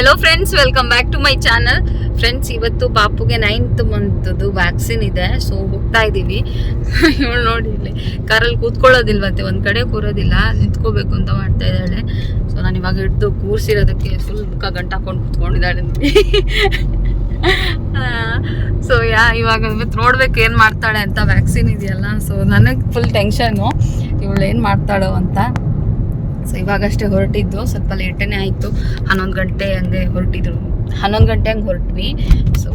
Hello friends welcome back to my channel friends ಇವತ್ತು ಪಾಪುಗೆ ninth ಮಂತ್ದು ವ್ಯಾಕ್ಸಿನ್ ಇದೆ ಸೊ ಹೋಗ್ತಾ ಇದ್ದೀವಿ ಇವಳು ನೋಡಿ ಇಲ್ಲಿ, ಕಾರಲ್ಲಿ ಕೂತ್ಕೊಳ್ಳೋದಿಲ್ವಂತೆ, ಒಂದು ಕಡೆ ಕೂರೋದಿಲ್ಲ, ನಿಂತ್ಕೋಬೇಕು ಅಂತ ಮಾಡ್ತಾ ಇದ್ದಾಳೆ. ಸೊ ನಾನು ಇವಾಗ ಹಿಡ್ದು ಕೂರ್ಸಿರೋದಕ್ಕೆ ಫುಲ್ ಮುಖ ಗಂಟು ಹಾಕೊಂಡು ಕೂತ್ಕೊಂಡಿದ್ದಾಳೆ. ಸೊ ಯಾ, ಇವಾಗ ಇವತ್ತು ನೋಡ್ಬೇಕು ಏನು ಮಾಡ್ತಾಳೆ ಅಂತ ವ್ಯಾಕ್ಸಿನ್ ಇದೆಯಲ್ಲ. ಸೊ ನನಗೆ ಫುಲ್ ಟೆನ್ಷನು ಇವಳು ಏನು ಮಾಡ್ತಾಳೋ ಅಂತ. ಸೊ ಇವಾಗಷ್ಟೇ ಹೊರಟಿದ್ದು. ಸ್ವಲ್ಪ ಲೇಟೇ ಆಯಿತು. ಹನ್ನೊಂದು ಗಂಟೆ ಹಂಗೆ ಹೊರಟಿದ್ರು. ಹನ್ನೊಂದು ಗಂಟೆ ಹಂಗೆ ಹೊರಟ್ವಿ. ಸೊ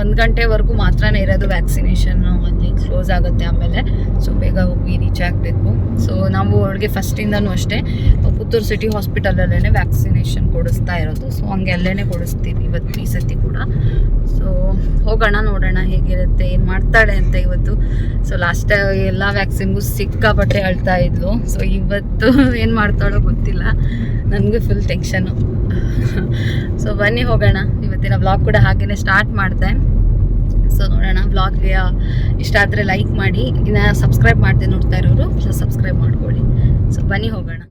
ಒಂದು ಗಂಟೆವರೆಗೂ ಮಾತ್ರನೇ ಇರೋದು ವ್ಯಾಕ್ಸಿನೇಷನ್ನು ಅಲ್ಲಿ ಕ್ಲೋಸ್ ಆಗುತ್ತೆ ಆಮೇಲೆ. ಸೊ ಬೇಗ ಹೋಗಿ ರೀಚ್ ಆಗಬೇಕು. ಸೊ ನಾವು ಅವಳಿಗೆ ಫಸ್ಟಿಂದನೂ ಅಷ್ಟೇ. ಪುತ್ತೂರು ಸಿಟಿ ಹಾಸ್ಪಿಟಲಲ್ಲೇ ವ್ಯಾಕ್ಸಿನೇಷನ್ ಕೊಡಿಸ್ತಾ ಇರೋದು. ಸೊ ಹಂಗೆ ಕೊಡಿಸ್ತೀವಿ ಇವತ್ತು ಈ ಸತಿ ಕೂಡ. ಸೊ ಹೋಗೋಣ, ನೋಡೋಣ ಹೇಗಿರುತ್ತೆ, ಏನು ಮಾಡ್ತಾಳೆ ಅಂತ ಇವತ್ತು. ಸೊ ಲಾಸ್ಟ್ ಎಲ್ಲ ವ್ಯಾಕ್ಸಿನ್ಗೂ ಸಿಕ್ಕಾಪಟ್ಟೆ ಅಳ್ತಾ ಇದ್ಲು. ಸೊ ಇವತ್ತು ಏನು ಮಾಡ್ತಾಳೋ ಗೊತ್ತಿಲ್ಲ. ನನಗೂ ಫುಲ್ ಟೆನ್ಷನು ಸೊ ಬನ್ನಿ ಹೋಗೋಣ. ಇವತ್ತಿನ ಬ್ಲಾಗ್ ಕೂಡ ಹಾಗೇನೆ ಸ್ಟಾರ್ಟ್ ಮಾಡಿದೆ. ಸೊ ನೋಡೋಣ ಬ್ಲಾಗ್ಗೆ ಇಷ್ಟ ಆದರೆ ಲೈಕ್ ಮಾಡಿ. ಇನ್ನು ಸಬ್ಸ್ಕ್ರೈಬ್ ಮಾಡದೆ ನೋಡ್ತಾ ಇರೋರು, ಸಬ್ಸ್ಕ್ರೈಬ್ ಮಾಡ್ಕೊಳ್ಳಿ. ಸೊ ಬನ್ನಿ ಹೋಗೋಣ.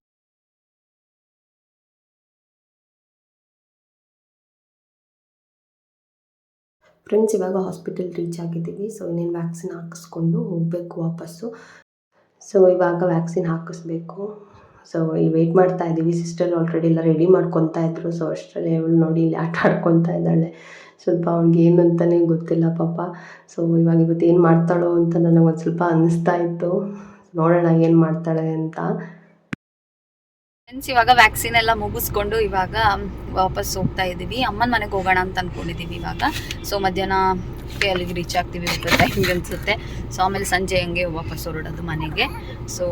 ಫ್ರೆಂಡ್ಸ್ ಇವಾಗ ಹಾಸ್ಪಿಟಲ್ ರೀಚ್ ಆಗಿದ್ದೀವಿ. ಸೊ ಇನ್ನೇನು ವ್ಯಾಕ್ಸಿನ್ ಹಾಕಿಸ್ಕೊಂಡು ಹೋಗಬೇಕು ವಾಪಸ್ಸು. ಸೊ ಇವಾಗ ವ್ಯಾಕ್ಸಿನ್ ಹಾಕಿಸ್ಬೇಕು. ಸೊ ಇಲ್ಲಿ ವೆಯ್ಟ್ ಮಾಡ್ತಾ ಇದ್ದೀವಿ. ಸಿಸ್ಟರ್ ಆಲ್ರೆಡಿ ಎಲ್ಲ ರೆಡಿ ಮಾಡ್ಕೊತಾ ಇದ್ರು. ಸೊ ಅಷ್ಟರಲ್ಲಿ ಅವಳು ನೋಡಿ ಇಲ್ಲಿ ಆಟ ಆಡ್ಕೊತಾ ಇದ್ದಾಳೆ. ಸ್ವಲ್ಪ ಅವ್ಳಿಗೆ ಏನು ಅಂತಲೇ ಗೊತ್ತಿಲ್ಲ ಪಾಪ. ಸೊ ಇವಾಗ ಇವತ್ತು ಏನು ಮಾಡ್ತಾಳೋ ಅಂತ ನನಗೆ ಒಂದು ಸ್ವಲ್ಪ ಅನ್ನಿಸ್ತಾ ಇತ್ತು. ನೋಡೋಣ ಏನು ಮಾಡ್ತಾಳೆ ಅಂತ. ಫ್ರೆಂಡ್ಸ್ ಇವಾಗ ವ್ಯಾಕ್ಸಿನ್ ಎಲ್ಲ ಮುಗಿಸ್ಕೊಂಡು ಇವಾಗ ವಾಪಸ್ ಹೋಗ್ತಾ ಇದ್ದೀವಿ ಅಮ್ಮನ ಮನೆಗೆ ಹೋಗೋಣ ಅಂತ ಅಂದ್ಕೊಂಡಿದ್ದೀವಿ ಇವಾಗ. ಸೊ ಮಧ್ಯಾಹ್ನ ಅಲ್ಲಿಗೆ ರೀಚ್ ಆಗ್ತೀವಿ ಟೈಮ್ಗೆ ಅನಿಸುತ್ತೆ. ಸೊ ಆಮೇಲೆ ಸಂಜೆ ಹಂಗೆ ವಾಪಸ್ ಹೊರಡೋದು ಮನೆಗೆ. ಸೊ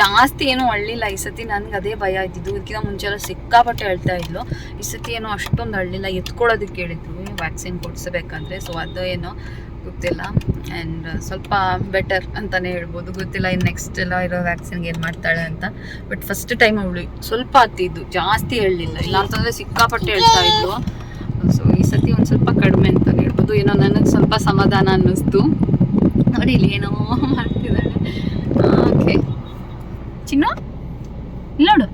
ಜಾಸ್ತಿ ಏನೂ ಅಳ್ಳಿಲ್ಲ. ಈ ಸತಿ ನನಗೆ ಅದೇ ಭಯ ಇದ್ದಿದ್ದು ಇದಕ್ಕಿಂತ ಮುಂಚೆ ಎಲ್ಲ ಸಿಕ್ಕಾಪಟ್ಟೆ ಹೇಳ್ತಾ ಇದ್ಲು. ಈ ಸತಿ ಏನೋ ಅಷ್ಟೊಂದು ಅಳ್ಳಿಲ್ಲ. ಎತ್ಕೊಳ್ಳೋದಕ್ಕೆ ಹೇಳಿದ್ವಿ ವ್ಯಾಕ್ಸಿನ್ ಕೊಡಿಸ್ಬೇಕಂದ್ರೆ. ಸೊ ಅದು ಏನೋ ಗೊತ್ತಿಲ್ಲ. ಆ್ಯಂಡ್ ಸ್ವಲ್ಪ ಬೆಟರ್ ಅಂತಲೇ ಹೇಳ್ಬೋದು. ಗೊತ್ತಿಲ್ಲ ಇನ್ನು ನೆಕ್ಸ್ಟ್ ಎಲ್ಲ ಇರೋ ವ್ಯಾಕ್ಸಿನ್ಗೆ ಏನು ಮಾಡ್ತಾಳೆ ಅಂತ. ಬಟ್ ಫಸ್ಟ್ ಟೈಮ್ ಅವಳು ಸ್ವಲ್ಪ ಹತ್ತಿದ್ದು, ಜಾಸ್ತಿ ಹೇಳಲಿಲ್ಲ. ಇಲ್ಲ ಅಂತಂದರೆ ಸಿಕ್ಕಾಪಟ್ಟೆ ಹೇಳ್ತಾ ಇದ್ಲು. ಸೊ ಈ ಸತಿ ಒಂದು ಸ್ವಲ್ಪ ಕಡಿಮೆ ಅಂತಲೇ ಹೇಳ್ಬೋದು. ಏನೋ ನನಗೆ ಸ್ವಲ್ಪ ಸಮಾಧಾನ ಅನ್ನಿಸ್ತು. ನೋಡಿ ಇಲ್ಲಿ ಏನೋ ಮಾಡ್ತಿದ್ದಾಳೆ ಓಕೆ ಚಿನ್ನ? ನೋಡು.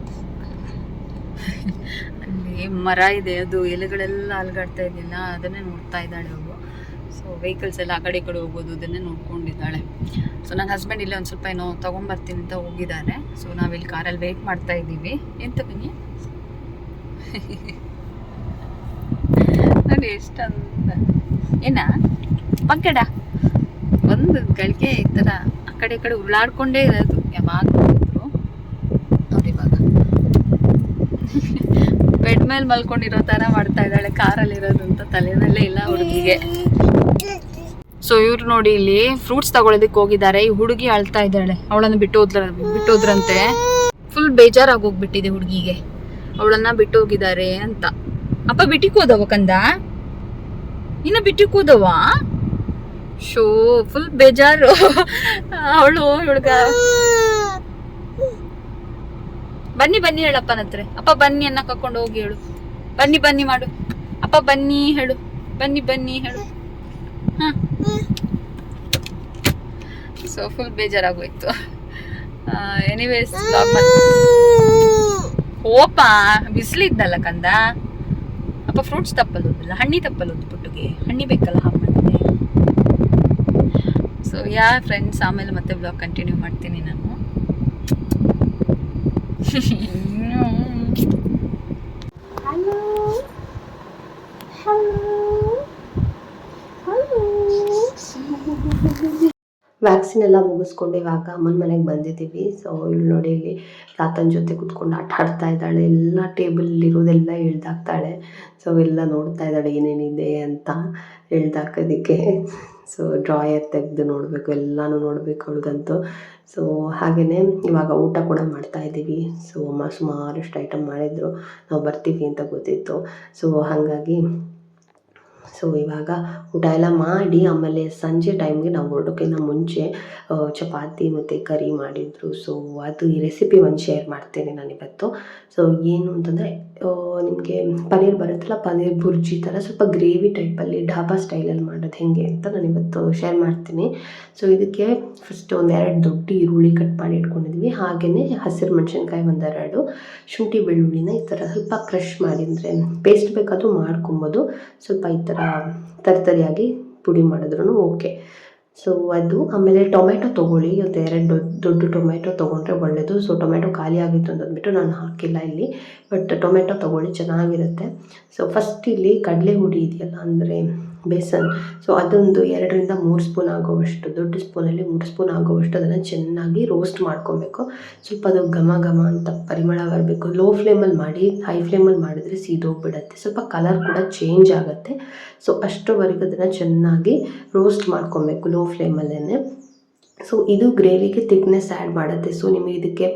ಅಲ್ಲಿ ಮರ ಇದೆ, ಅದು ಎಲೆಗಳೆಲ್ಲ ಅಲ್ಗಾಡ್ತಾ ಇದ್ದಿಲ್ಲ ಅದನ್ನೇ ನೋಡ್ತಾ ಇದ್ದಾಳೆ ಅವಳು. ವೆಹಿಕಲ್ಸ್ ಎಲ್ಲ ಆ ಕಡೆ ಈ ಕಡೆ ಹೋಗೋದು ಅದನ್ನೇ ನೋಡ್ಕೊಂಡಿದ್ದಾಳೆ. ಸೊ ನನ್ನ ಹಸ್ಬೆಂಡ್ ಇಲ್ಲೇ ಒಂದು ಸ್ವಲ್ಪ ಏನೋ ತೊಗೊಂಬರ್ತೀನಿ ಅಂತ ಹೋಗಿದ್ದಾರೆ. ಸೊ ನಾವಿಲ್ಲಿ ಕಾರಲ್ಲಿ ವೆಯ್ಟ್ ಮಾಡ್ತಾ ಇದ್ದೀವಿ. ಎಂತ ಬನ್ನಿ ನೋಡಿ ಎಷ್ಟಂತ ಏನ? ಪಂಕಡ ಒಂದು ಗಳಿಗೆ ಈ ಥರ ಆ ಕಡೆ ಈ ಕಡೆ ಉರುಳಾಡ್ಕೊಂಡೇ ಇರೋದು. ಯಾವಾಗ ನೋಡಿ ಇವಾಗ. ಬೆಡ್ ಮೇಲೆ ಮಲ್ಕೊಂಡಿರೋ ಥರ ಮಾಡ್ತಾ ಇದ್ದಾಳೆ. ಕಾರಲ್ಲಿ ಇರೋದು ಅಂತ ತಲೆನಲ್ಲೇ ಇಲ್ಲ ಹುಡುಗಿಗೆ. ಸೊ ಇವ್ರು ನೋಡಿ ಇಲ್ಲಿ ಫ್ರೂಟ್ಸ್ ತಗೊಳೋದಕ್ಕೆ ಹೋಗಿದ್ದಾರೆ. ಈ ಹುಡುಗಿ ಅಳ್ತಾ ಇದ್ದಾಳೆ. ಅವಳನ್ನು ಬಿಟ್ಟು ಹೋದ್ರ ಬಿಟ್ಟು ಹೋದ್ರಂತೆ ಫುಲ್ ಬೇಜಾರಾಗಿ ಹೋಗ್ಬಿಟ್ಟಿದೆ ಹುಡುಗಿಗೆ. ಅವಳನ್ನ ಬಿಟ್ಟು ಹೋಗಿದ್ದಾರೆ ಅಂತ. ಅಪ್ಪ ಬಿಟ್ಟಿಗೆ ಹೋದವ ಕಂದ? ಇನ್ನ ಬಿಟ್ಟಿಗೆ ಹೋದವ ಶೋ ಫುಲ್ ಬೇಜಾರು. ಅವಳು ಹುಡುಗ ಬನ್ನಿ ಬನ್ನಿ ಹೇಳಪ್ಪನ ಹತ್ರ. ಅಪ್ಪ ಬನ್ನಿ ಅನ್ನ ಕರ್ಕೊಂಡು ಹೋಗಿ ಹೇಳು. ಬನ್ನಿ ಬನ್ನಿ ಮಾಡು. ಅಪ್ಪ ಬನ್ನಿ ಹೇಳು. ಬನ್ನಿ ಬನ್ನಿ ಹೇಳು ಹಾ ಸೊ ಫುಲ್ ಬೇಜಾರಾಗೋಯ್ತು. ಎನಿವೇಸ್ ಹೋಪ ಬಿಸಿಲಿದ್ದಲ್ಲ ಕಂದ? ಅಪ್ಪ ಫ್ರೂಟ್ಸ್ ತಪ್ಪಲ್ಲೋದಿಲ್ಲ ಹಣ್ಣಿ ತಪ್ಪಲ್ಲೋದು ಪುಟ್ಟುಗೆ. ಹಣ್ಣಿ ಬೇಕಲ್ಲ ಹಾಕ್ಬಿಡ್ತೀನಿ ಸೊ ಯಾ ಫ್ರೆಂಡ್ಸ್ ಆಮೇಲೆ ಮತ್ತೆ ಬ್ಲಾಗ್ ಕಂಟಿನ್ಯೂ ಮಾಡ್ತೀನಿ ನಾನು. ವ್ಯಾಕ್ಸಿನ್ ಎಲ್ಲ ಮುಗಿಸ್ಕೊಂಡು ಇವಾಗ ಅಮ್ಮನ ಮನೆಗೆ ಬಂದಿದ್ದೀವಿ. ಸೊ ಇಲ್ಲಿ ನೋಡಿ ಇಲ್ಲಿ ತಾತನ ಜೊತೆ ಕುತ್ಕೊಂಡು ಆಟ ಆಡ್ತಾ ಇದ್ದಾಳೆ. ಎಲ್ಲ ಟೇಬಲ್ ಇರೋದೆಲ್ಲ ಇಳ್ದಾಕ್ತಾಳೆ ಸೊ ಎಲ್ಲ ನೋಡ್ತಾ ಇದ್ದಾಳೆ, ಏನೇನಿದೆ ಅಂತ ಇಳ್ದಾಕೋದಕ್ಕೆ ಸೊ ಡ್ರಾಯರ್ ತೆಗೆದು ನೋಡಬೇಕು, ಎಲ್ಲನೂ ನೋಡಬೇಕು ಅವಳಿಗಂತೂ. ಸೊ ಹಾಗೆಯೇ ಇವಾಗ ಊಟ ಕೂಡ ಮಾಡ್ತಾ ಇದ್ದೀವಿ. ಸೊ ಅಮ್ಮ ಸುಮಾರಷ್ಟು ಐಟಮ್ ಮಾಡಿದರು. ನಾವು ಬರ್ತೀವಿ ಅಂತ ಗೊತ್ತಿತ್ತು. ಸೊ ಹಾಗಾಗಿ ಸೊ, ಇವಾಗ ಊಟ ಎಲ್ಲ ಮಾಡಿ ಆಮೇಲೆ ಸಂಜೆ ಟೈಮ್ಗೆ ನಾವು ಹೊರಡೋಕ್ಕಿಂತ ಮುಂಚೆ ಚಪಾತಿ ಮತ್ತು ಕರಿ ಮಾಡಿದ್ರು. ಸೊ, ಅದು ಈ ರೆಸಿಪಿ ಒಂದು ಶೇರ್ ಮಾಡ್ತೇನೆ ನಾನು ಇವತ್ತು ಸೊ, ಏನು ಅಂತಂದರೆ ನಿಮಗೆ ಪನ್ನೀರ್ ಬರುತ್ತಲ್ಲ, ಪನ್ನೀರ್ ಬುರ್ಜಿ ಥರ ಸ್ವಲ್ಪ ಗ್ರೇವಿ ಟೈಪಲ್ಲಿ ಢಾಬಾ ಸ್ಟೈಲಲ್ಲಿ ಮಾಡೋದು ಹೇಗೆ ಅಂತ ನಾನು ಇವತ್ತು ಶೇರ್ ಮಾಡ್ತೀನಿ. ಸೊ ಇದಕ್ಕೆ ಫಸ್ಟ್ ಒಂದೆರಡು ದೊಡ್ಡ ಈರುಳ್ಳಿ ಕಟ್ ಮಾಡಿ ಇಟ್ಕೊಂಡಿದ್ವಿ. ಹಾಗೆಯೇ ಹಸಿರು ಮೆಣಸಿನ್ಕಾಯಿ ಒಂದೆರಡು ಶುಂಠಿ ಬೆಳ್ಳುಳ್ಳಿನ ಈ ಥರ ಸ್ವಲ್ಪ ಕ್ರಷ್ ಮಾಡಿದರೆ ಪೇಸ್ಟ್ ಬೇಕಾದರೂ ಮಾಡ್ಕೊಬೋದು. ಸ್ವಲ್ಪ ಈ ಥರ ತರಿತರಿಯಾಗಿ ಪುಡಿ ಮಾಡಿದ್ರೂ ಓಕೆ ಸೊ ಅದು ಆಮೇಲೆ ಟೊಮೆಟೊ ತೊಗೊಳ್ಳಿ ಒಂದು ಎರಡು ದೊಡ್ಡ ಟೊಮೆಟೊ ತೊಗೊಂಡ್ರೆ ಒಳ್ಳೆಯದು ಸೊ ಟೊಮೆಟೊ ಖಾಲಿ ಆಗಿತ್ತು ಅಂತಂದ್ಬಿಟ್ಟು ನಾನು ಹಾಕಿಲ್ಲ ಇಲ್ಲಿ. ಬಟ್ ಟೊಮೆಟೊ ತೊಗೊಳ್ಳಿ, ಚೆನ್ನಾಗಿರುತ್ತೆ. ಸೊ ಫಸ್ಟ್ ಇಲ್ಲಿ ಕಡಲೆ ಹುಡಿ ಇದೆಯಲ್ಲ, ಅಂದರೆ ಬೇಸನ್. ಸೊ ಅದೊಂದು ಎರಡರಿಂದ ಮೂರು ಸ್ಪೂನ್ ಆಗುವಷ್ಟು, ದೊಡ್ಡ ಸ್ಪೂನಲ್ಲಿ ಮೂರು ಸ್ಪೂನ್ ಆಗುವಷ್ಟು ಅದನ್ನು ಚೆನ್ನಾಗಿ ರೋಸ್ಟ್ ಮಾಡ್ಕೊಬೇಕು. ಸ್ವಲ್ಪ ಅದು ಘಮ ಘಮ ಅಂತ ಪರಿಮಳ ಬರಬೇಕು. ಲೋ ಫ್ಲೇಮಲ್ಲಿ ಮಾಡಿ ಹೈ ಫ್ಲೇಮಲ್ಲಿ ಮಾಡಿದರೆ ಸೀದೋಗ್ಬಿಡತ್ತೆ. ಸ್ವಲ್ಪ ಕಲರ್ ಕೂಡ ಚೇಂಜ್ ಆಗುತ್ತೆ. ಸೊ ಅಷ್ಟರವರೆಗೂ ಅದನ್ನು ಚೆನ್ನಾಗಿ ರೋಸ್ಟ್ ಮಾಡ್ಕೊಬೇಕು ಲೋ ಫ್ಲೇಮಲ್ಲೇ ಸೊ ಇದು ಗ್ರೇವಿಗೆ ತಿಕ್ನೆಸ್ ಆ್ಯಡ್ ಮಾಡುತ್ತೆ. ಸೊ ನಿಮಗೆ ಇದಕ್ಕೆ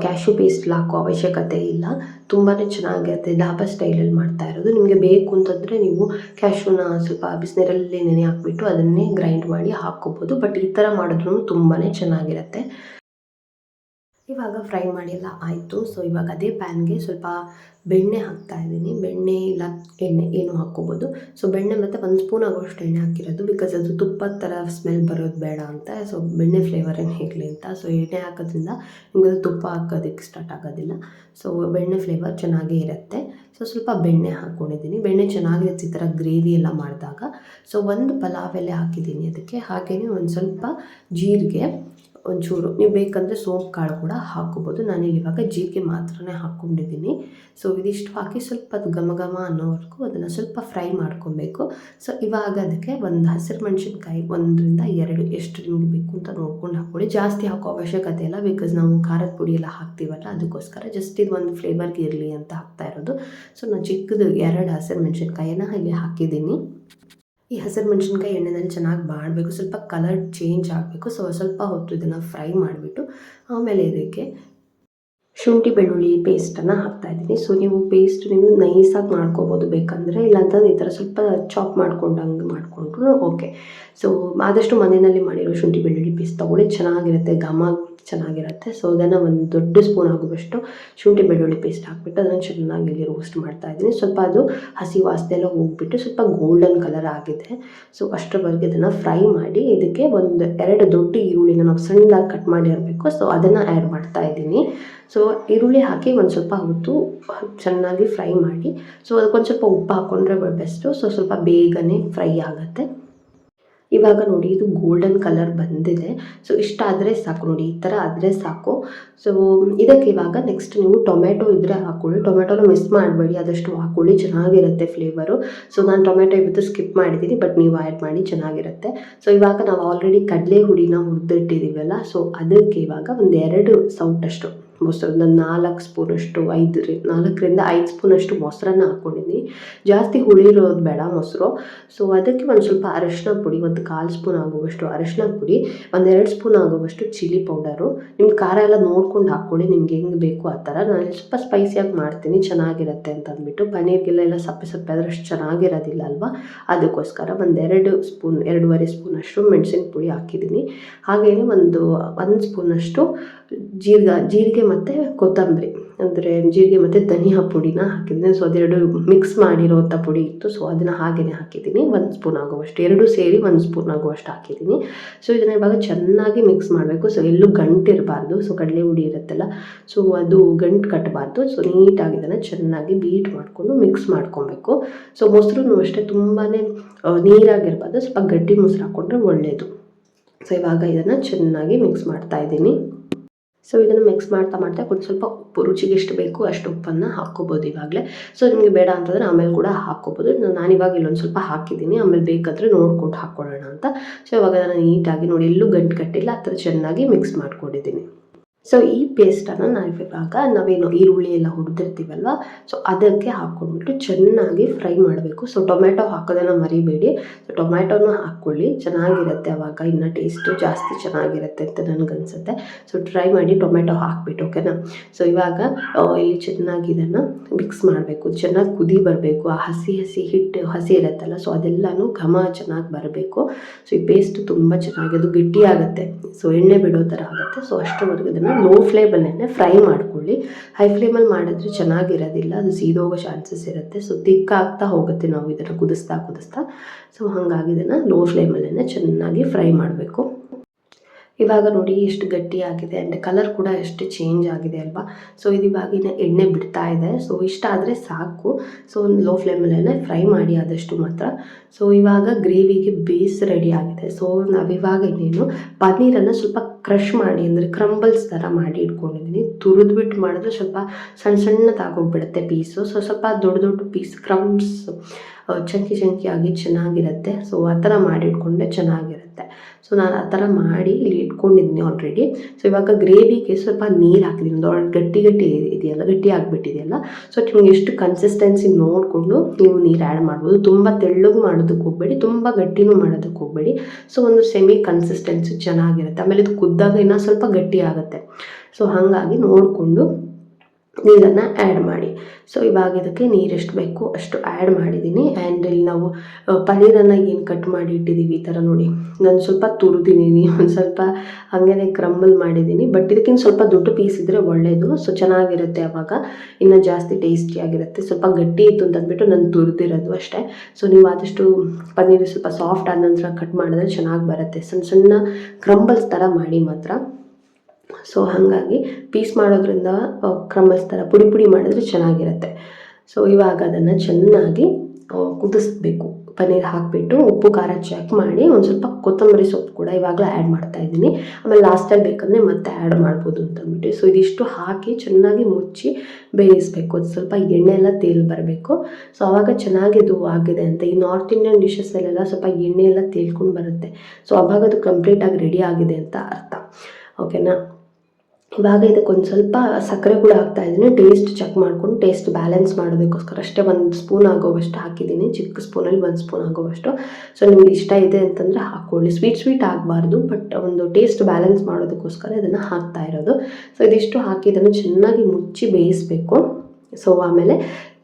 ಕ್ಯಾಶ್ಯೂ ಪೇಸ್ಟ್ ಹಾಕೋ ಅವಶ್ಯಕತೆ ಇಲ್ಲ. ತುಂಬಾ ಚೆನ್ನಾಗಿರುತ್ತೆ. ಡಾಬಾ ಸ್ಟೈಲಲ್ಲಿ ಮಾಡ್ತಾ ಇರೋದು. ನಿಮಗೆ ಬೇಕು ಅಂತಂದರೆ ನೀವು ಕ್ಯಾಶ್ಯೂನ ಸ್ವಲ್ಪ ಬಿಸಿನೀರಲ್ಲಿ ನೆನೆ ಹಾಕ್ಬಿಟ್ಟು ಅದನ್ನೇ ಗ್ರೈಂಡ್ ಮಾಡಿ ಹಾಕ್ಕೋಬೋದು. ಬಟ್ ಈ ಥರ ಮಾಡಿದ್ರೂ ತುಂಬಾ ಚೆನ್ನಾಗಿರುತ್ತೆ. ಇವಾಗ ಫ್ರೈ ಮಾಡಿಲ್ಲ, ಆಯಿತು. ಸೊ ಇವಾಗ ಅದೇ ಪ್ಯಾನ್ಗೆ ಸ್ವಲ್ಪ ಬೆಣ್ಣೆ ಹಾಕ್ತಾ ಇದ್ದೀನಿ. ಬೆಣ್ಣೆ ಇಲ್ಲ, ಎಣ್ಣೆ ಏನು ಹಾಕ್ಕೋಬೋದು. ಸೊ ಬೆಣ್ಣೆ ಮತ್ತು ಒಂದು ಸ್ಪೂನ್ ಆಗೋಷ್ಟು ಎಣ್ಣೆ ಹಾಕಿರೋದು. ಬಿಕಾಸ್ ಅದು ತುಪ್ಪದ ಥರ ಸ್ಮೆಲ್ ಬರೋದು ಬೇಡ ಅಂತ. ಸೊ ಬೆಣ್ಣೆ ಫ್ಲೇವರ್ ಏನು ಹೇಗಲಿ ಅಂತ. ಸೊ ಎಣ್ಣೆ ಹಾಕೋದ್ರಿಂದ ನಿಮಗೆ ತುಪ್ಪ ಹಾಕೋದಕ್ಕೆ ಸ್ಟಾರ್ಟ್ ಆಗೋದಿಲ್ಲ. ಸೊ ಬೆಣ್ಣೆ ಫ್ಲೇವರ್ ಚೆನ್ನಾಗೇ ಇರುತ್ತೆ. ಸೊ ಸ್ವಲ್ಪ ಬೆಣ್ಣೆ ಹಾಕ್ಕೊಂಡಿದ್ದೀನಿ ಬೆಣ್ಣೆ ಚೆನ್ನಾಗಿರುತ್ತೆ ಈ ಥರ ಗ್ರೇವಿ ಎಲ್ಲ ಮಾಡಿದಾಗ. ಸೊ ಒಂದು ಪಲಾವ್ ಎಲೆ ಹಾಕಿದ್ದೀನಿ ಅದಕ್ಕೆ. ಹಾಗೆಯೇ ಒಂದು ಸ್ವಲ್ಪ ಜೀರಿಗೆ. ಒಂಚೂರು. ನೀವು ಬೇಕಂದರೆ ಸೋಂಪು ಕಾಳು ಕೂಡ ಹಾಕ್ಕೋಬೋದು. ನಾನಿಲ್ಲಿ ಇವಾಗ ಜೀರಿಗೆ ಮಾತ್ರನೇ ಹಾಕ್ಕೊಂಡಿದ್ದೀನಿ. ಸೊ ಇದಿಷ್ಟು ಹಾಕಿ ಸ್ವಲ್ಪ ಅದು ಘಮ ಘಮ ಅನ್ನೋವರೆಗೂ ಅದನ್ನು ಸ್ವಲ್ಪ ಫ್ರೈ ಮಾಡ್ಕೊಬೇಕು. ಸೊ ಇವಾಗ ಅದಕ್ಕೆ ಒಂದು ಹಸಿರು ಮೆಣಸಿನ್ಕಾಯಿ ಒಂದರಿಂದ ಎರಡು, ಎಷ್ಟು ನಿಮಗೆ ಬೇಕು ಅಂತ ನೋಡ್ಕೊಂಡು ಹಾಕ್ಕೊಳ್ಳಿ. ಜಾಸ್ತಿ ಹಾಕೋ ಅವಶ್ಯಕತೆ ಇಲ್ಲ ಬಿಕಾಸ್ ನಾವು ಖಾರದ ಪುಡಿ ಎಲ್ಲ ಹಾಕ್ತೀವಲ್ಲ, ಅದಕ್ಕೋಸ್ಕರ ಜಸ್ಟ್ ಇದು ಒಂದು ಫ್ಲೇವರ್ಗೆ ಇರಲಿ ಅಂತ ಹಾಕ್ತಾ ಇರೋದು. ಸೊ ನಾನು ಚಿಕ್ಕದು ಎರಡು ಹಸಿರು ಮೆಣಸಿನ್ಕಾಯಿನ ಇಲ್ಲಿ ಹಾಕಿದ್ದೀನಿ. ಈ ಹಸಿರು ಮೆಣಸಿನ್ಕಾಯಿ ಎಣ್ಣೆನಲ್ಲಿ ಚೆನ್ನಾಗಿ ಬಾಡಬೇಕು ಸ್ವಲ್ಪ ಕಲರ್ ಚೇಂಜ್ ಆಗಬೇಕು. ಸೊ ಸ್ವಲ್ಪ ಹೊತ್ತು ಇದನ್ನು ಫ್ರೈ ಮಾಡಿಬಿಟ್ಟು ಆಮೇಲೆ ಇದಕ್ಕೆ ಶುಂಠಿ ಬೆಳ್ಳುಳ್ಳಿ ಪೇಸ್ಟನ್ನು ಹಾಕ್ತಾಯಿದ್ದೀನಿ ಸೊ ನೀವು ಪೇಸ್ಟ್ ನೀವು ನೈಸಾಗಿ ಮಾಡ್ಕೋಬೋದು ಬೇಕಂದರೆ, ಇಲ್ಲಾಂತಂದ್ರೆ ಈ ಥರ ಸ್ವಲ್ಪ ಚಾಪ್ ಮಾಡ್ಕೊಂಡಂಗೆ ಮಾಡಿಕೊಂಡ್ರು ಓಕೆ ಸೊ ಆದಷ್ಟು ಮನೆಯಲ್ಲಿ ಮಾಡಿರೋ ಶುಂಠಿ ಬೆಳ್ಳುಳ್ಳಿ ಪೇಸ್ಟ್ ತೊಗೊಳ್ಳಿ, ಚೆನ್ನಾಗಿರುತ್ತೆ, ಘಮ ಚೆನ್ನಾಗಿರುತ್ತೆ. ಸೊ ಅದನ್ನು ಒಂದು ದೊಡ್ಡ ಸ್ಪೂನ್ ಆಗುವಷ್ಟು ಶುಂಠಿ ಬೆಳ್ಳುಳ್ಳಿ ಪೇಸ್ಟ್ ಹಾಕ್ಬಿಟ್ಟು ಅದನ್ನು ಚೆನ್ನಾಗಿ ಇಲ್ಲಿ ರೋಸ್ಟ್ ಮಾಡ್ತಾ ಇದ್ದೀನಿ. ಸ್ವಲ್ಪ ಅದು ಹಸಿ ವಾಸನೆ ಎಲ್ಲ ಹೋಗ್ಬಿಟ್ಟು ಸ್ವಲ್ಪ ಗೋಲ್ಡನ್ ಕಲರ್ ಆಗಿದೆ. ಸೊ ಅಷ್ಟರವರೆಗೆ ಅದನ್ನು ಫ್ರೈ ಮಾಡಿ, ಇದಕ್ಕೆ ಒಂದು ಎರಡು ದೊಡ್ಡ ಈರುಳ್ಳಿನ ನಾವು ಸಣ್ಣದಾಗಿ ಕಟ್ ಮಾಡಿರಬೇಕು ಸೊ ಅದನ್ನು ಆ್ಯಡ್ ಮಾಡ್ತಾ ಇದ್ದೀನಿ. ಸೊ ಈರುಳ್ಳಿ ಹಾಕಿ ಒಂದು ಸ್ವಲ್ಪ ಹೊತ್ತು, ಚೆನ್ನಾಗಿ ಫ್ರೈ ಮಾಡಿ. ಸೊ ಅದಕ್ಕೊಂದು ಸ್ವಲ್ಪ ಉಪ್ಪು ಹಾಕ್ಕೊಂಡ್ರೆ ಬೆಸ್ಟು ಸೊ ಸ್ವಲ್ಪ ಬೇಗನೆ ಫ್ರೈ ಆಗುತ್ತೆ. ಇವಾಗ ನೋಡಿ, ಇದು ಗೋಲ್ಡನ್ ಕಲರ್ ಬಂದಿದೆ. ಸೊ ಇಷ್ಟಾದರೆ ಸಾಕು ನೋಡಿ, ಈ ಥರ ಆದರೆ ಸಾಕು. ಸೊ ಇದಕ್ಕೆ ಇವಾಗ ನೆಕ್ಸ್ಟ್ ನೀವು ಟೊಮೆಟೊ ಇದ್ದರೆ ಹಾಕ್ಕೊಳ್ಳಿ ಟೊಮೆಟೊನ ಮಿಸ್ ಮಾಡಬೇಡಿ, ಆದಷ್ಟು ಹಾಕ್ಕೊಳ್ಳಿ ಚೆನ್ನಾಗಿರುತ್ತೆ ಫ್ಲೇವರು ಸೊ ನಾನು ಟೊಮೆಟೊ ಇವತ್ತು ಸ್ಕಿಪ್ ಮಾಡಿದ್ದೀನಿ ಬಟ್ ನೀವು ಆ್ಯಡ್ ಮಾಡಿ, ಚೆನ್ನಾಗಿರುತ್ತೆ. ಸೊ ಇವಾಗ ನಾವು ಆಲ್ರೆಡಿ ಕಡಲೆ ಹುಡಿನ ಹುರಿದಿಟ್ಟಿದ್ದೀವಲ್ಲ ಸೊ ಅದಕ್ಕೆ ಇವಾಗ ಒಂದು ಎರಡು ಸೌಟಷ್ಟು ಮೊಸರು ನಾಲ್ಕು ಸ್ಪೂನಷ್ಟು ಐದು ನಾಲ್ಕರಿಂದ ಐದು ಸ್ಪೂನಷ್ಟು ಮೊಸರನ್ನ ಹಾಕ್ಕೊಂಡಿದ್ದೀನಿ ಜಾಸ್ತಿ ಹುಳಿ ಇರೋದು ಬೇಡ ಮೊಸರು. ಸೊ ಅದಕ್ಕೆ ಒಂದು ಸ್ವಲ್ಪ ಅರಶಿನ ಪುಡಿ, ಒಂದು ಕಾಲು ಸ್ಪೂನ್ ಆಗುವಷ್ಟು ಅರಶಿನ ಪುಡಿ ಒಂದೆರಡು ಸ್ಪೂನ್ ಆಗುವಷ್ಟು ಚಿಲ್ಲಿ ಪೌಡರು. ನಿಮ್ಮ ಖಾರ ಎಲ್ಲ ನೋಡ್ಕೊಂಡು ಹಾಕ್ಕೊಳ್ಳಿ ನಿಮ್ಗೆ ಹೆಂಗೆ ಬೇಕು ಆ ಥರ. ನಾನು ಸ್ವಲ್ಪ ಸ್ಪೈಸಿಯಾಗಿ ಮಾಡ್ತೀನಿ, ಚೆನ್ನಾಗಿರುತ್ತೆ ಅಂತ ಅಂದ್ಬಿಟ್ಟು. ಪನ್ನೀರ್ಗೆಲ್ಲ ಎಲ್ಲ ಸಪ್ಪೆ ಸಪ್ಪೆ ಆದರೆ ಅಷ್ಟು ಚೆನ್ನಾಗಿರೋದಿಲ್ಲ ಅಲ್ವಾ? ಅದಕ್ಕೋಸ್ಕರ ಒಂದೆರಡು ಸ್ಪೂನ್, ಎರಡೂವರೆ ಸ್ಪೂನಷ್ಟು ಮೆಣಸಿನ ಪುಡಿ ಹಾಕಿದ್ದೀನಿ. ಹಾಗೆಯೇ ಒಂದು ಒಂದು ಸ್ಪೂನಷ್ಟು ಜೀರಿಗೆ ಜೀರಿಗೆ ಮತ್ತು ಕೊತ್ತಂಬರಿ. ಅಂದರೆ ಜೀರಿಗೆ ಮತ್ತು ಧನಿಯಾ ಪುಡಿನ ಹಾಕಿದ್ದೀನಿ ಸೊ ಅದೆರಡು ಮಿಕ್ಸ್ ಮಾಡಿರೋಂಥ ಪುಡಿ ಇತ್ತು. ಸೊ ಅದನ್ನು ಹಾಗೆಯೇ ಹಾಕಿದ್ದೀನಿ. ಒಂದು ಸ್ಪೂನ್ ಆಗುವಷ್ಟು. ಎರಡು ಸೇರಿ ಒಂದು ಸ್ಪೂನ್ ಆಗುವಷ್ಟು ಹಾಕಿದ್ದೀನಿ. ಸೊ ಇದನ್ನು ಇವಾಗ ಚೆನ್ನಾಗಿ ಮಿಕ್ಸ್ ಮಾಡಬೇಕು. ಸೊ ಎಲ್ಲೂ ಗಂಟಿರಬಾರ್ದು ಸೊ ಕಡಲೆ ಹುಡಿ ಇರುತ್ತಲ್ಲ. ಸೊ ಅದು ಗಂಟು ಕಟ್ಟಬಾರ್ದು ಸೊ ನೀಟಾಗಿ ಇದನ್ನು ಚೆನ್ನಾಗಿ ಬೀಟ್ ಮಾಡಿಕೊಂಡು ಮಿಕ್ಸ್ ಮಾಡ್ಕೊಬೇಕು. ಸೊ ಮೊಸರು ಅಷ್ಟೇ ತುಂಬಾ ನೀರಾಗಿರಬಾರ್ದು. ಸ್ವಲ್ಪ ಗಟ್ಟಿ ಮೊಸರು ಹಾಕ್ಕೊಂಡ್ರೆ ಒಳ್ಳೆಯದು ಸೊ ಇವಾಗ ಇದನ್ನು ಚೆನ್ನಾಗಿ ಮಿಕ್ಸ್ ಮಾಡ್ತಾ ಇದ್ದೀನಿ. ಸೊ ಇದನ್ನು ಮಿಕ್ಸ್ ಮಾಡ್ತಾ ಮಾಡ್ತಾ ಒಂದು ಸ್ವಲ್ಪ ಉಪ್ಪು, ರುಚಿಗೆ ಎಷ್ಟು ಬೇಕು ಅಷ್ಟು ಉಪ್ಪನ್ನು ಹಾಕ್ಕೋಬೋದು ಇವಾಗಲೇ. ಸೊ ನಿಮಗೆ ಬೇಡ ಅಂತಂದರೆ ಆಮೇಲೆ ಕೂಡ ಹಾಕ್ಕೋಬೋದು. ನಾನು ಇವಾಗ ಇಲ್ಲೊಂದು ಸ್ವಲ್ಪ ಹಾಕಿದ್ದೀನಿ. ಆಮೇಲೆ ಬೇಕಾದರೆ ನೋಡ್ಕೊಂಡು ಹಾಕ್ಕೊಳ್ಳೋಣ ಅಂತ. ಸೊ ಇವಾಗ ನಾನು ನೀಟಾಗಿ ನೋಡಿ ಎಲ್ಲೂ ಗಂಟು ಕಟ್ಟಿಲ್ಲ ಆ ಥರ ಚೆನ್ನಾಗಿ ಮಿಕ್ಸ್ ಮಾಡ್ಕೊಂಡಿದ್ದೀನಿ. ಸೊ ಈ ಪೇಸ್ಟನ್ನು ನಾವು ಇವಾಗ ನಾವೇನು ಈರುಳ್ಳಿ ಎಲ್ಲ ಹುಡ್ದಿರ್ತೀವಲ್ವ ಸೊ ಅದಕ್ಕೆ ಹಾಕ್ಕೊಂಡ್ಬಿಟ್ಟು ಚೆನ್ನಾಗಿ ಫ್ರೈ ಮಾಡಬೇಕು. ಸೊ ಟೊಮೆಟೊ ಹಾಕೋದನ್ನು ಮರಿಬೇಡಿ. ಸೊ ಟೊಮೆಟೊನೂ ಹಾಕ್ಕೊಳ್ಳಿ. ಚೆನ್ನಾಗಿರುತ್ತೆ ಅವಾಗ. ಇನ್ನು ಟೇಸ್ಟು ಜಾಸ್ತಿ ಚೆನ್ನಾಗಿರುತ್ತೆ ಅಂತ ನನಗನ್ಸುತ್ತೆ. ಸೊ ಟ್ರೈ ಮಾಡಿ ಟೊಮೆಟೊ ಹಾಕ್ಬಿಟ್ಟು ಓಕೆನಾ ಸೊ ಇವಾಗ ಇಲ್ಲಿ ಚೆನ್ನಾಗಿ ಇದನ್ನು ಮಿಕ್ಸ್ ಮಾಡಬೇಕು. ಚೆನ್ನಾಗಿ ಕುದಿ ಬರಬೇಕು. ಆ ಹಸಿ ಹಸಿ ಹಿಟ್ಟು ಹಸಿ ಇರುತ್ತಲ್ಲ ಸೊ ಅದೆಲ್ಲನೂ ಘಮ ಚೆನ್ನಾಗಿ ಬರಬೇಕು. ಸೊ ಈ ಪೇಸ್ಟ್ ತುಂಬ ಚೆನ್ನಾಗಿ, ಅದು ಗಟ್ಟಿಯಾಗುತ್ತೆ. ಸೊ ಎಣ್ಣೆ ಬಿಡೋ ಥರ ಆಗುತ್ತೆ. ಸೊ ಅಷ್ಟರವರೆಗೂ ಇದನ್ನು ಇದನ್ನು ಲೋ ಫ್ಲೇಮಲ್ಲೇ ಫ್ರೈ ಮಾಡ್ಕೊಳ್ಳಿ. ಹೈ ಫ್ಲೇಮಲ್ಲಿ ಮಾಡಿದ್ರೆ ಚೆನ್ನಾಗಿರೋದಿಲ್ಲ. ಅದು ಸೀದೋಗೋ ಚಾನ್ಸಸ್ ಇರುತ್ತೆ. ಸೊ ತಿಕ್ಕಾಗ್ತಾ ಹೋಗುತ್ತೆ ನಾವು ಇದನ್ನು ಕುದಿಸ್ತಾ ಕುದಿಸ್ತಾ. ಸೊ ಹಾಗಾಗಿ ಇದನ್ನು ಲೋ ಫ್ಲೇಮಲ್ಲೇ ಚೆನ್ನಾಗಿ ಫ್ರೈ ಮಾಡಬೇಕು. ಇವಾಗ ನೋಡಿ ಎಷ್ಟು ಗಟ್ಟಿಯಾಗಿದೆ ಆ್ಯಂಡ್ ಕಲರ್ ಕೂಡ ಎಷ್ಟು ಚೇಂಜ್ ಆಗಿದೆ ಅಲ್ವಾ? ಸೊ ಇದು ಇವಾಗಿನ ಎಣ್ಣೆ ಬಿಡ್ತಾ ಇದೆ. ಸೊ ಇಷ್ಟ ಆದರೆ ಸಾಕು. ಸೊ ಒಂದು ಲೋ ಫ್ಲೇಮಲ್ಲೇ ಫ್ರೈ ಮಾಡಿ ಆದಷ್ಟು ಮಾತ್ರ. ಸೊ ಇವಾಗ ಗ್ರೇವಿಗೆ ಬೇಸ್ ರೆಡಿ ಆಗಿದೆ. ಸೊ ನಾವಿವಾಗ ಇನ್ನೇನು ಪನ್ನೀರನ್ನು ಸ್ವಲ್ಪ ಕ್ರಷ್ ಮಾಡಿ, ಅಂದರೆ ಕ್ರಂಬಲ್ಸ್ ಥರ ಮಾಡಿ ಇಟ್ಕೊಂಡಿದ್ದೀನಿ ತುರಿದ್ಬಿಟ್ಟು ಮಾಡಿದ್ರೆ ಸ್ವಲ್ಪ ಸಣ್ಣ ಸಣ್ಣದಾಗೋಗ್ಬಿಡುತ್ತೆ ಪೀಸು ಸೊ ಸ್ವಲ್ಪ ದೊಡ್ಡ ದೊಡ್ಡ ಪೀಸ್ ಕ್ರಮ್ಸ್ ಚಂಕಿ ಆಗಿ ಚೆನ್ನಾಗಿರುತ್ತೆ. ಸೊ ಆ ಥರ ಮಾಡಿ ಇಟ್ಕೊಂಡ್ರೆ ಚೆನ್ನಾಗಿರುತ್ತೆ ಸೊ ನಾನು ಆ ಥರ ಮಾಡಿ ಇಲ್ಲಿ ಇಟ್ಕೊಂಡಿದ್ದೀನಿ ಆಲ್ರೆಡಿ ಸೊ ಇವಾಗ ಗ್ರೇವಿಗೆ ಸ್ವಲ್ಪ ನೀರು ಹಾಕಿದ್ದೀನಿ ಒಂದು ಗಟ್ಟಿ ಗಟ್ಟಿ ಇದೆಯಲ್ಲ, ಗಟ್ಟಿ ಆಗಿಬಿಟ್ಟಿದೆಯಲ್ಲ. ಸೊ ನಿಮ್ಗೆ ಎಷ್ಟು ಕನ್ಸಿಸ್ಟೆನ್ಸಿ ನೋಡಿಕೊಂಡು ನೀವು ನೀರು ಆ್ಯಡ್ ಮಾಡ್ಬೋದು. ತುಂಬ ತೆಳ್ಳಗೂ ಮಾಡೋದಕ್ಕೆ ಹೋಗಬೇಡಿ, ತುಂಬ ಗಟ್ಟಿನೂ ಮಾಡೋದಕ್ಕೆ ಹೋಗಬೇಡಿ. ಸೊ ಒಂದು ಸೆಮಿ ಕನ್ಸಿಸ್ಟೆನ್ಸಿ ಚೆನ್ನಾಗಿರುತ್ತೆ. ಆಮೇಲೆ ಇದು ಕುದ್ದಾಗ ಇನ್ನೂ ಸ್ವಲ್ಪ ಗಟ್ಟಿ ಆಗುತ್ತೆ. ಸೊ ಹಾಗಾಗಿ ನೋಡಿಕೊಂಡು ನೀರನ್ನು ಆ್ಯಡ್ ಮಾಡಿ. ಸೊ ಇವಾಗ ಇದಕ್ಕೆ ನೀರು ಎಷ್ಟು ಬೇಕು ಅಷ್ಟು ಆ್ಯಡ್ ಮಾಡಿದ್ದೀನಿ ಆ್ಯಂಡ್ ಇಲ್ಲಿ ನಾವು ಪನ್ನೀರನ್ನು ಏನು ಕಟ್ ಮಾಡಿ ಇಟ್ಟಿದ್ದೀವಿ ಈ ಥರ ನೋಡಿ. ನಾನು ಸ್ವಲ್ಪ ತುರಿದಿದ್ದೀನಿ ಒಂದು ಸ್ವಲ್ಪ ಹಾಗೇ ಕ್ರಂಬಲ್ ಮಾಡಿದ್ದೀನಿ ಬಟ್ ಇದಕ್ಕಿಂತ ಸ್ವಲ್ಪ ದೊಡ್ಡ ಪೀಸ್ ಇದ್ದರೆ ಒಳ್ಳೆಯದು ಸೊ ಚೆನ್ನಾಗಿರುತ್ತೆ ಆವಾಗ ಇನ್ನು ಜಾಸ್ತಿ ಟೇಸ್ಟಿಯಾಗಿರುತ್ತೆ ಸ್ವಲ್ಪ ಗಟ್ಟಿ ಇತ್ತು ಅಂತ ಅಂದ್ಬಿಟ್ಟು ನಾನು ತುರಿದಿರೋದು ಅಷ್ಟೇ. ಸೊ ನೀವು ಆದಷ್ಟು ಪನ್ನೀರ್ ಸ್ವಲ್ಪ ಸಾಫ್ಟ್ ಆದ ನಂತರ ಕಟ್ ಮಾಡಿದ್ರೆ ಚೆನ್ನಾಗಿ ಬರುತ್ತೆ. ಸಣ್ಣ ಸಣ್ಣ ಕ್ರಂಬಲ್ಸ್ ಥರ ಮಾಡಿ ಮಾತ್ರ. ಸೊ ಹಾಗಾಗಿ ಪೀಸ್ ಮಾಡೋದ್ರಿಂದ ಕ್ರಮಲ್ಸ್ ಥರ ಪುಡಿ ಪುಡಿ ಮಾಡಿದ್ರೆ ಚೆನ್ನಾಗಿರುತ್ತೆ. ಸೊ ಇವಾಗ ಅದನ್ನು ಚೆನ್ನಾಗಿ ಕುದಿಸ್ಬೇಕು. ಪನ್ನೀರ್ ಹಾಕಿಬಿಟ್ಟು ಉಪ್ಪು, ಖಾರ ಚೆಕ್ ಮಾಡಿ ಒಂದು ಸ್ವಲ್ಪ ಕೊತ್ತಂಬರಿ ಸೊಪ್ಪು ಕೂಡ ಇವಾಗಲೇ ಆ್ಯಡ್ ಮಾಡ್ತಾ ಇದ್ದೀನಿ. ಆಮೇಲೆ ಲಾಸ್ಟಲ್ಲಿ ಬೇಕಂದರೆ ಮತ್ತೆ ಆ್ಯಡ್ ಮಾಡ್ಬೋದು ಅಂತ ಅಂದ್ಬಿಟ್ಟು. ಸೊ ಇದಿಷ್ಟು ಹಾಕಿ ಚೆನ್ನಾಗಿ ಮುಚ್ಚಿ ಬೇಯಿಸಬೇಕು. ಅದು ಸ್ವಲ್ಪ ಎಣ್ಣೆ ಎಲ್ಲ ತೇಲ್ ಬರಬೇಕು. ಸೊ ಆವಾಗ ಚೆನ್ನಾಗಿ ಇದು ಆಗಿದೆ ಅಂತ. ಈ ನಾರ್ತ್ ಇಂಡಿಯನ್ ಡಿಶಸ್ಸಲ್ಲೆಲ್ಲ ಸ್ವಲ್ಪ ಎಣ್ಣೆ ಎಲ್ಲ ತೇಲ್ಕೊಂಡು ಬರುತ್ತೆ. ಸೊ ಅವಾಗ ಅದು ಕಂಪ್ಲೀಟಾಗಿ ರೆಡಿ ಆಗಿದೆ ಅಂತ ಅರ್ಥ. ಓಕೆನಾ ಇವಾಗ ಇದಕ್ಕೊಂದು ಸ್ವಲ್ಪ ಸಕ್ಕರೆ ಕೂಡ ಹಾಕ್ತಾ ಇದ್ದೀನಿ. ಟೇಸ್ಟ್ ಚೆಕ್ ಮಾಡ್ಕೊಂಡು ಟೇಸ್ಟ್ ಬ್ಯಾಲೆನ್ಸ್ ಮಾಡೋದಕ್ಕೋಸ್ಕರ. ಅಷ್ಟೇ ಒಂದು ಸ್ಪೂನ್ ಆಗೋವಷ್ಟು ಹಾಕಿದ್ದೀನಿ. ಚಿಕ್ಕ ಸ್ಪೂನಲ್ಲಿ ಒಂದು ಸ್ಪೂನ್ ಆಗೋವಷ್ಟು. ಸೊ ನಿಮ್ಗೆ ಇಷ್ಟ ಇದೆ ಅಂತಂದರೆ ಹಾಕ್ಕೊಳ್ಳಿ ಸ್ವೀಟ್ ಸ್ವೀಟ್ ಆಗಬಾರ್ದು ಬಟ್ ಒಂದು ಟೇಸ್ಟ್ ಬ್ಯಾಲೆನ್ಸ್ ಮಾಡೋದಕ್ಕೋಸ್ಕರ ಇದನ್ನು ಹಾಕ್ತಾ ಇರೋದು. ಸೊ ಇದಿಷ್ಟು ಹಾಕಿ ಇದನ್ನು ಚೆನ್ನಾಗಿ ಮುಚ್ಚಿ ಬೇಯಿಸಬೇಕು. ಸೊ ಆಮೇಲೆ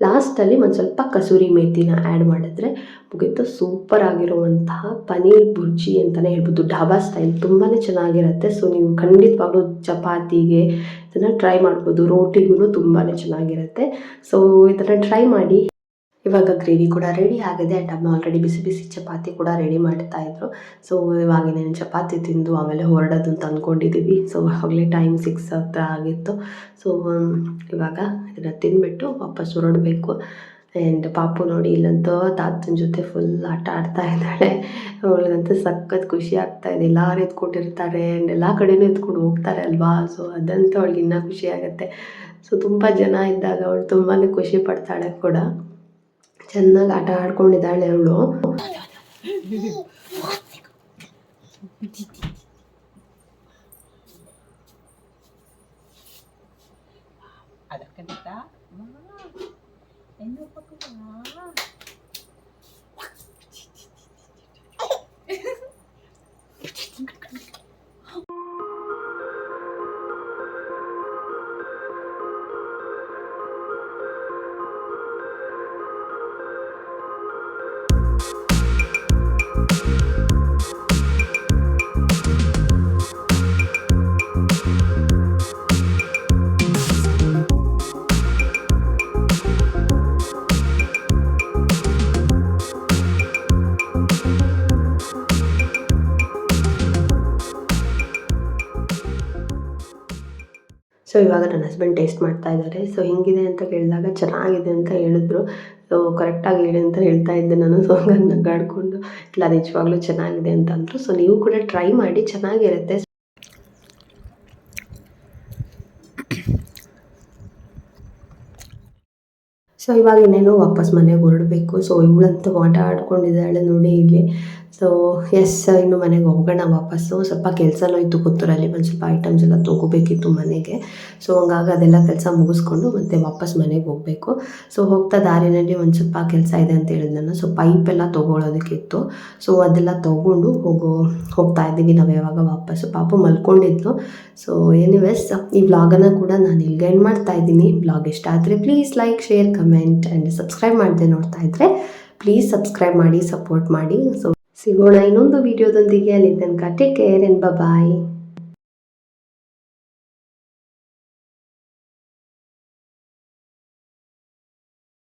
ಲಾಸ್ಟಲ್ಲಿ ಒಂದು ಸ್ವಲ್ಪ ಕಸೂರಿ ಮೇಥಿನ ಆ್ಯಡ್ ಮಾಡಿದ್ರೆ ಮುಗೀತು. ಸೂಪರ್ ಆಗಿರುವಂತಹ ಪನೀರ್ ಬುರ್ಜಿ ಅಂತಲೇ ಹೇಳ್ಬೋದು. ಢಾಬಾ ಸ್ಟೈಲ್ ತುಂಬಾ ಚೆನ್ನಾಗಿರುತ್ತೆ. ಸೊ ನೀವು ಖಂಡಿತವಾಗ್ಲೂ ಚಪಾತಿಗೆ ಇದನ್ನು ಟ್ರೈ ಮಾಡ್ಬೋದು. ರೋಟಿಗೂ ತುಂಬಾ ಚೆನ್ನಾಗಿರುತ್ತೆ. ಸೊ ಇದನ್ನು ಟ್ರೈ ಮಾಡಿ ಇವಾಗ ಗ್ರೇವಿ ಕೂಡ ರೆಡಿ ಆಗಿದೆ ಆ್ಯಂಡ್ ಅಮ್ಮ ಆಲ್ರೆಡಿ ಬಿಸಿ ಬಿಸಿ ಚಪಾತಿ ಕೂಡ ರೆಡಿ ಮಾಡ್ತಾ ಇದ್ರು. ಸೊ ಇವಾಗ ಇನ್ನೇನು ಚಪಾತಿ ತಿಂದು ಆಮೇಲೆ ಹೊರಡೋದು ಅಂತ ಅಂದ್ಕೊಂಡಿದ್ದೀವಿ ಸೊ ಆಗಲೇ ಟೈಮ್ ಸಿಕ್ಸ್ ಹತ್ರ ಆಗಿತ್ತು. ಸೊ ಇವಾಗ ಇದನ್ನು ತಿಂದ್ಬಿಟ್ಟು ವಾಪಸ್ ಹೊರಡಬೇಕು. ಆ್ಯಂಡ್ ಪಾಪು ನೋಡಿ ಇಲ್ಲಂತೂ ತಾತನ ಜೊತೆ ಫುಲ್ ಆಟ ಆಡ್ತಾ ಇದ್ದಾಳೆ. ಅವಳಿಗಂತೂ ಸಖತ್ ಖುಷಿ ಆಗ್ತಾ ಇದೆ. ಎಲ್ಲರೂ ಎತ್ಕೊಂಡಿರ್ತಾರೆ ಆ್ಯಂಡ್ ಎಲ್ಲ ಕಡೆನೂ ಎತ್ಕೊಂಡು ಹೋಗ್ತಾರೆ ಅಲ್ವಾ? ಸೊ ಅದಂತೂ ಅವಳಿಗೆ ಇನ್ನೂ ಖುಷಿ ಆಗುತ್ತೆ. ಸೊ ತುಂಬ ಜನ ಇದ್ದಾಗ ಅವಳು ತುಂಬಾ ಖುಷಿ ಪಡ್ತಾಳೆ ಕೂಡ. ಚೆನ್ನಾಗಿ ಆಟ ಆಡ್ಕೊಂಡಿದ್ದಾಳೆ ಅವಳು. Ada ಇವಾಗ ನನ್ನ ಹಸ್ಬೆಂಡ್ ಟೇಸ್ಟ್ ಮಾಡ್ತಾ ಇದ್ದಾರೆ. ಸೊ ಹೆಂಗಿದೆ ಅಂತ ಕೇಳಿದಾಗ ಚೆನ್ನಾಗಿದೆ ಅಂತ ಹೇಳಿದ್ರು. ಸೊ ಕರೆಕ್ಟಾಗಿ ಹೇಳಿ ಅಂತ ಹೇಳ್ತಾ ಇದ್ದೆ ನಾನು. ಸೊ ಹಂಗಾಗಿ ನಗಾಡ್ಕೊಂಡು, ಇಲ್ಲ, ನಿಜವಾಗ್ಲೂ ಚೆನ್ನಾಗಿದೆ ಅಂತ ಅಂದರು. ಸೊ ನೀವು ಕೂಡ ಟ್ರೈ ಮಾಡಿ, ಚೆನ್ನಾಗಿರುತ್ತೆ. ಸೊ ಇವಾಗ ಇನ್ನೇನು ವಾಪಸ್ ಮನೆಗೆ ಹೊರಡಬೇಕು. ಸೊ ಇವಳಂತೂ ಆಟ ಆಡ್ಕೊಂಡಿದ್ದಾಳೆ ನೋಡಿ ಇಲ್ಲಿ. ಸೊ ಎಸ್ ಇನ್ನು ಮನೆಗೆ ಹೋಗೋಣ ವಾಪಸ್ಸು. ಸ್ವಲ್ಪ ಕೆಲಸನೂ ಇತ್ತು ಪುತ್ತೂರಲ್ಲಿ, ಒಂದು ಸ್ವಲ್ಪ ಐಟಮ್ಸ್ ಎಲ್ಲ ತೊಗೋಬೇಕಿತ್ತು ಮನೆಗೆ. ಸೊ ಹಂಗಾಗಿ ಅದೆಲ್ಲ ಕೆಲಸ ಮುಗಿಸ್ಕೊಂಡು ಮತ್ತೆ ವಾಪಸ್ ಮನೆಗೆ ಹೋಗಬೇಕು. ಸೊ ಹೋಗ್ತಾ ದಾರಿನಲ್ಲಿ ಒಂದು ಸ್ವಲ್ಪ ಕೆಲಸ ಇದೆ ಅಂತ ಹೇಳಿದ್ನಲ್ಲ ಸೊ ಪೈಪ್ ಎಲ್ಲ ತೊಗೊಳೋದಕ್ಕಿತ್ತು. ಸೊ ಅದೆಲ್ಲ ತೊಗೊಂಡು ಹೋಗೋ, ಹೋಗ್ತಾ ಇದ್ದೀವಿ ನಾವು ಯಾವಾಗ ವಾಪಸ್ಸು. ಪಾಪು ಮಲ್ಕೊಂಡಿದ್ಲು. ಸೊ ಎನಿವೇಸ್ ಈ ವ್ಲಾಗನ್ನು ಕೂಡ ನಾನು ಇಲ್ಲಿಗೆ ಎಂಡ್ ಮಾಡ್ತಾ ಇದ್ದೀನಿ. ವ್ಲಾಗ್ ಇಷ್ಟ ಆದರೆ please like share comment and subscribe ಮಾಡದೆ ನೋಡ್ತಾ ಇದ್ದರೆ ಪ್ಲೀಸ್ ಸಬ್ಸ್ಕ್ರೈಬ್ ಮಾಡಿ ಸಪೋರ್ಟ್ ಮಾಡಿ. So ಸಿಗೋಣ ಇನ್ನೊಂದು ವಿಡಿಯೋದೊಂದಿಗೆ ಅಲ್ಲಿ ತನಕ ಟೇಕ್ ಕೇರ್ ಆ್ಯಂಡ್ ಬಾಯ್